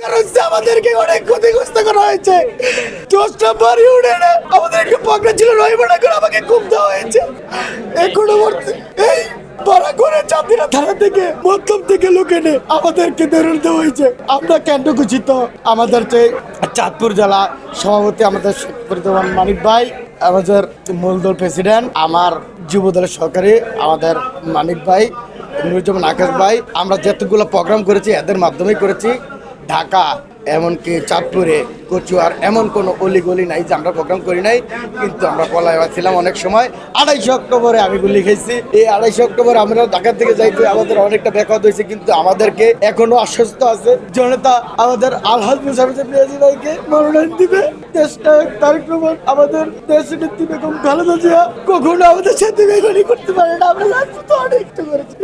কারণ আমাদেরকে অনেক ক্ষতিগ্রস্ত করা হয়েছে। দশ নম্বর ইউনিয়নে আমাদেরকে পকড়া ছিল রহিমানা করে আমাকে খুব দেওয়া হয়েছে। এখনও এই বড়া করে চাঁদিনা থানা থেকে মতলব থেকে লোক এনে আমাদেরকে দেওয়া হয়েছে। আমরা কেন খুশিত আমাদের যে চাঁদপুর জেলা সভাপতি আমাদের দেওয়ান মানিক ভাই, আমাদের মূলদল প্রেসিডেন্ট আমার যুব দলের সহকারী আমাদের মানিক ভাই, নুরুজ্জামান আকাশ ভাই। আমরা যতগুলো প্রোগ্রাম করেছি, এদের মাধ্যমেই করেছি। ঢাকা, এমনকি চাঁদপুরে, কচুয়ার এমন কোনো অলি গলি নাই যে আমরা প্রোগ্রাম করি নাই, কিন্তু আমরা পলায় ছিলাম অনেক সময়। আড়াইশো অক্টোবরে আমি গুলি খেয়েছি এই আড়াইশো অক্টোবর আমরা ঢাকা থেকে যাইতে আমাদের অনেকটা ব্যাঘাত হয়েছে, কিন্তু আমাদেরকে এখনও আশ্বস্ত আছে। জনতা আমাদের আলহাজ মুসাফিজ পিয়াজি ভাইকে মনোনয়ন দিবে। আমাদের দেশের নেত্রী বেগম খালেদা জিয়া কখনো আমাদের সাথে করতে পারে না। আমরা রাজনীতি অনেক কিছু করেছি।